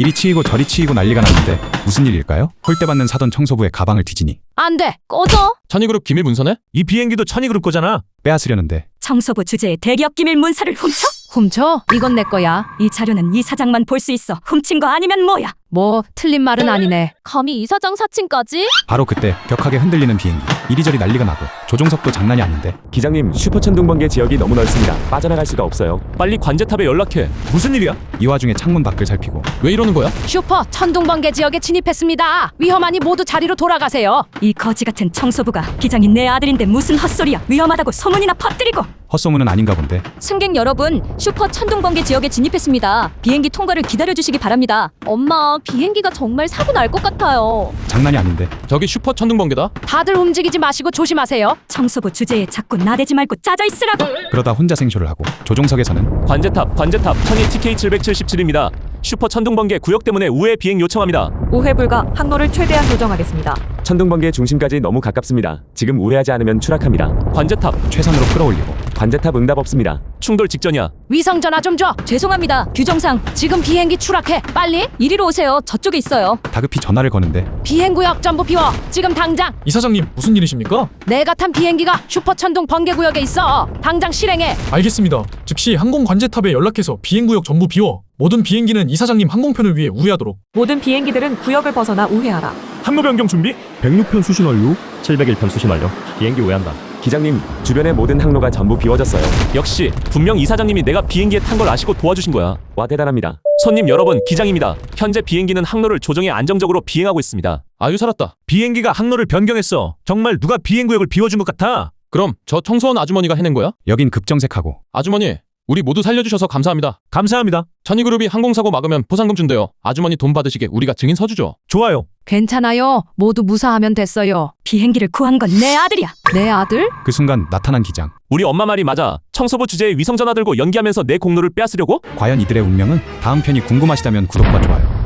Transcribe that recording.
이리 치이고 저리 치이고 난리가 났는데 무슨 일일까요? 홀대 받는 사돈 청소부의 가방을 뒤지니 안 돼. 꺼져. 천이그룹 기밀 문서네? 이 비행기도 천이그룹 거잖아. 빼앗으려는데 청소부 주제에 대기업 기밀 문서를 훔쳐? 훔쳐? 이건 내 거야. 이 자료는 이 사장만 볼 수 있어. 훔친 거 아니면 뭐야? 뭐 틀린 말은 아니네. 감히 이사장 사칭까지? 바로 그때 격하게 흔들리는 비행기 이리저리 난리가 나고 조종석도 장난이 아닌데 기장님 슈퍼천둥번개 지역이 너무 넓습니다. 빠져나갈 수가 없어요. 빨리 관제탑에 연락해. 무슨 일이야? 이 와중에 창문 밖을 살피고 왜 이러는 거야? 슈퍼 천둥번개 지역에 진입했습니다. 위험하니 모두 자리로 돌아가세요. 이 거지 같은 청소부가 기장이 내 아들인데 무슨 헛소리야? 위험하다고 소문이나 퍼뜨리고. 헛소문은 아닌가 본데 승객 여러분, 슈퍼 천둥번개 지역에 진입했습니다. 비행기 통과를 기다려 주시기 바랍니다. 엄마, 비행기가 정말 사고 날 것 같아요. 장난이 아닌데 저기 슈퍼 천둥번개다. 다들 움직이지 마시고 조심하세요. 청소부 주제에 자꾸 나대지 말고 짜져 있으라고. 그러다 혼자 생쇼를 하고 조종석에서는 관제탑, 관제탑, 천이 TK777입니다. 슈퍼 천둥번개 구역 때문에 우회 비행 요청합니다. 우회 불가 항로를 최대한 조정하겠습니다. 천둥번개 중심까지 너무 가깝습니다. 지금 우회하지 않으면 추락합니다. 관제탑, 최선으로 끌어올리고 관제탑 응답 없습니다. 충돌 직전이야. 위성 전화 좀 줘. 죄송합니다. 규정상 지금 비행기 추락해. 빨리. 이리로 오세요. 저쪽에 있어요. 다급히 전화를 거는데 비행구역 전부 비워. 지금 당장. 이 사장님 무슨 일이십니까? 내가 탄 비행기가 슈퍼 천둥 번개 구역에 있어. 당장 실행해. 알겠습니다. 즉시 항공 관제탑에 연락해서 비행구역 전부 비워 모든 비행기는 이 사장님 항공편을 위해 우회하도록 모든 비행기들은 구역을 벗어나 우회하라. 항로 변경 준비? 106편 수신 완료 701편 수신 완료 비행기 우회한다 기장님, 주변의 모든 항로가 전부 비워졌어요. 역시 분명 이사장님이 내가 비행기에 탄 걸 아시고 도와주신 거야. 와 대단합니다. 손님 여러분, 기장입니다. 현재 비행기는 항로를 조정해 안정적으로 비행하고 있습니다. 아유 살았다. 비행기가 항로를 변경했어. 정말 누가 비행구역을 비워준 것 같아. 그럼 저 청소원 아주머니가 해낸 거야? 여긴 급정색하고 아주머니, 우리 모두 살려주셔서 감사합니다. 감사합니다. 천이그룹이 항공사고 막으면 보상금 준대요. 아주머니 돈 받으시게 우리가 증인 서주죠. 좋아요. 괜찮아요. 모두 무사하면 됐어요. 비행기를 구한 건 내 아들이야. 내 아들? 그 순간 나타난 기장 우리 엄마 말이 맞아. 청소부 주제에 위성 전화 들고 연기하면서 내 공로를 빼앗으려고? 과연 이들의 운명은 다음 편이 궁금하시다면 구독과 좋아요